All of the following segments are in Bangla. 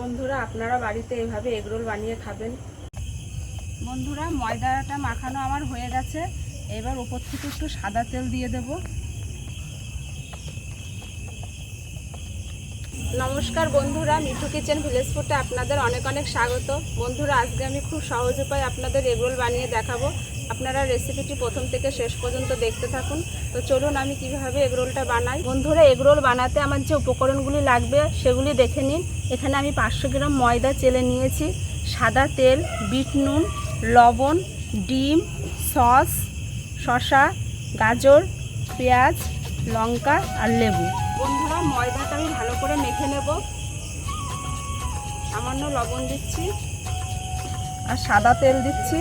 বন্ধুরা, আপনারা বাড়িতে এভাবে এগরোল বানিয়ে খাবেন। বন্ধুরা, ময়দাটা মাখানো আমার হয়ে গেছে। এবার উপর থেকে একটু সাদা তেল দিয়ে দেব। নমস্কার বন্ধুরা, মিঠু কিচেন ভিলেজ ফুডে আপনাদের অনেক অনেক স্বাগত। বন্ধুরা, আজকে আমি খুব সহজ উপায় আপনাদের এগরোল বানিয়ে দেখাবো। আপনারা রেসিপিটি প্রথম থেকে শেষ পর্যন্ত দেখতে থাকুন। তো চলুন আমি কীভাবে এগরোলটা বানাই। বন্ধুরা এগরোল বানাতে আমার যে উপকরণগুলি লাগবে সেগুলি দেখে নিন। এখানে আমি পাঁচশো গ্রাম ময়দা চেলে নিয়েছি। সাদা তেল, বিট নুন, লবণ, ডিম, সস, শসা, গাজর, পেঁয়াজ, লঙ্কা আর লেবু। বন্ধুরা, ময়দাটা আমি ভালো করে মেখে নেব। সামান্য লবণ দিচ্ছি আর সাদা তেল দিচ্ছি।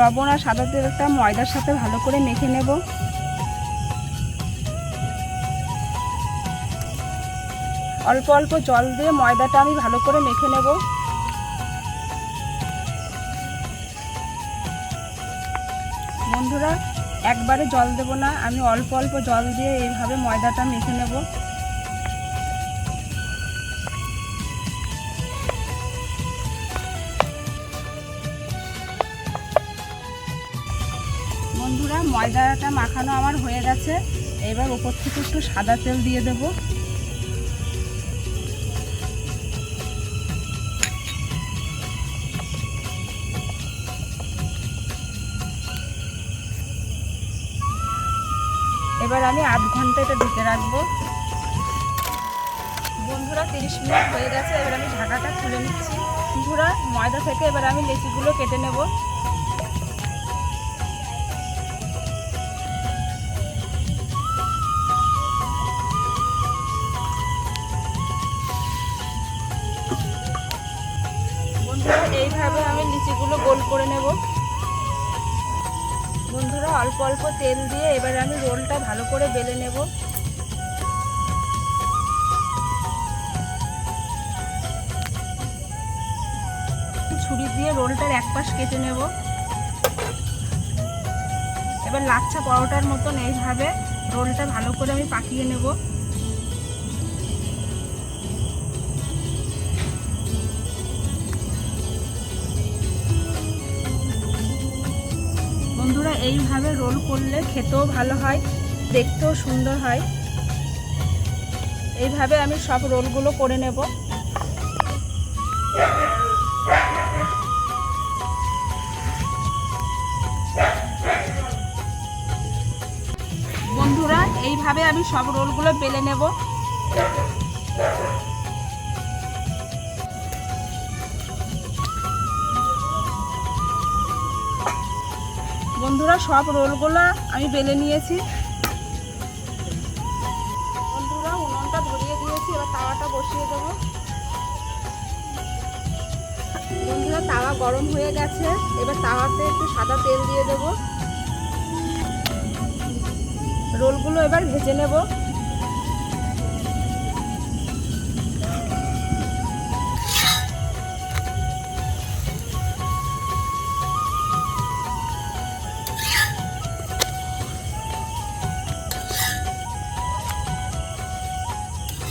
লবণ আর সাদা তেলটা ময়দার সাথে ভালো করে মেখে নেব। অল্প অল্প জল দিয়ে ময়দাটা আমি ভালো করে মেখে নেব। বন্ধুরা, একবারে জল দেব না, আমি অল্প অল্প জল দিয়ে এইভাবে ময়দাটা মেখে নেব। বন্ধুরা, ময়দাটা মাখানো আমার হয়ে গেছে। এবার উপর থেকে একটু সাদা তেল দিয়ে দেবো। এবার আমি আধ ঘণ্টা এটা ঢেকে রাখব। বন্ধুরা, তিরিশ মিনিট হয়ে গেছে। এবার আমি ঢাকাটা খুলে নিচ্ছি। বন্ধুরা, ময়দা থেকে এবার আমি লেচিগুলো কেটে নেব। বন্ধুরা, অল্প অল্প তেল দিয়ে এবার আমি রোলটা ভালো করে বেলে নেব। ছুরি দিয়ে রোলটার এক পাশ কেটে নেব। এবার লাচ্ছা পরোটার মতন এইভাবে রোলটা ভালো করে আমি পাকিয়ে নেব। এইভাবে রোল করলে খেতেও ভালো হয়, দেখতেও সুন্দর হয়। এইভাবে আমি সব রোলগুলো করে নেব। বন্ধুরা, এইভাবে আমি সব রোলগুলো বেলে নেব। বন্ধুরা, সব রোলগুলো আমি বেলে নিয়েছি। বন্ধুরা, উনুনটা ধরিয়ে দিয়েছি, এবার তাওয়াটা বসিয়ে দেবো। বন্ধুরা, তাওয়া গরম হয়ে গেছে, এবার তাওয়াতে একটু সাদা তেল দিয়ে দেব। রোলগুলো এবার ভেজে নেব।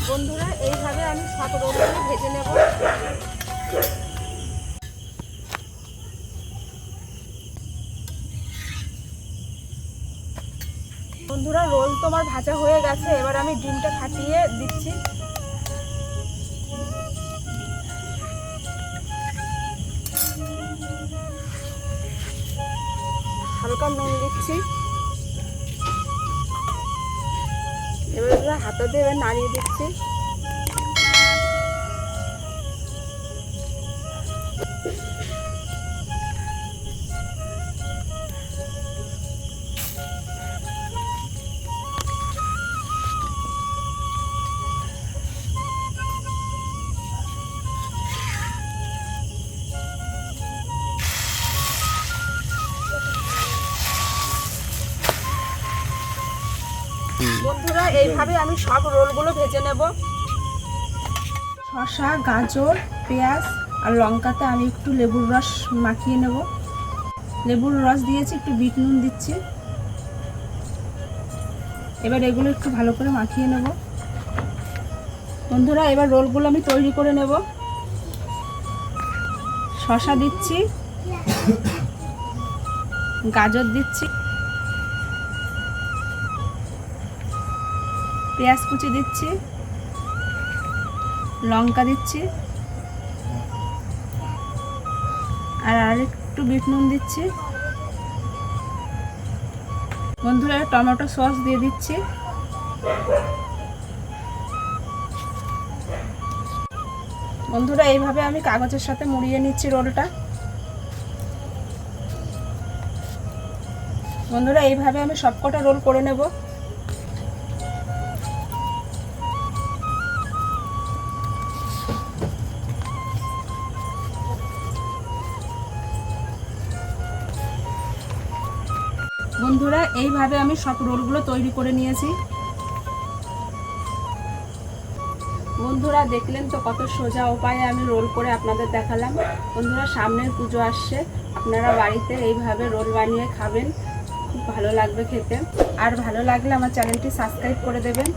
বন্ধুরা, এইভাবে আমি সব রোলগুলো ভেজে নেব। বন্ধুরা, রোল তোমার ভাজা হয়ে গেছে, এবার আমি ডিমটা ফাটিয়ে দিচ্ছি। হালকা নুন দিচ্ছি। এবার হাতা দিয়ে এবার নাড়িয়ে দিচ্ছি। এইভাবে আমি সব রোলগুলো ভেজে নেব। শসা, গাজর, পেঁয়াজ আর লঙ্কাতে আমি একটু লেবুর রস মাখিয়ে নেব। লেবুর রস দিয়েছি, একটু বিট নুন দিচ্ছি। এবার এগুলো একটু ভালো করে মাখিয়ে নেব। বন্ধুরা, এবার রোলগুলো আমি তৈরি করে নেব। শশা দিচ্ছি, গাজর দিচ্ছি। পেঁয়াজ কুচি দিচ্ছি, লঙ্কা দিচ্ছি, আর আরেকটু বিট নুন দিচ্ছি। বন্ধুরা, টমেটো সস দিয়ে দিচ্ছি। বন্ধুরা, এইভাবে আমি কাগজের সাথে মুড়িয়ে নিচ্ছি রোলটা। বন্ধুরা, এইভাবে আমি সবকটা রোল করে নেব। বন্ধুরা, এইভাবে আমি সব রোলগুলো তৈরি করে নিয়েছি। বন্ধুরা, দেখলেন তো কত সোজা উপায়ে আমি রোল করে আপনাদের দেখালাম। বন্ধুরা, সামনের পুজো আসছে। আপনারা বাড়িতে এইভাবে রোল বানিয়ে খাবেন। খুব ভালো লাগবে খেতে। আর ভালো লাগলে আমার চ্যানেলটি সাবস্ক্রাইব করে দেবেন।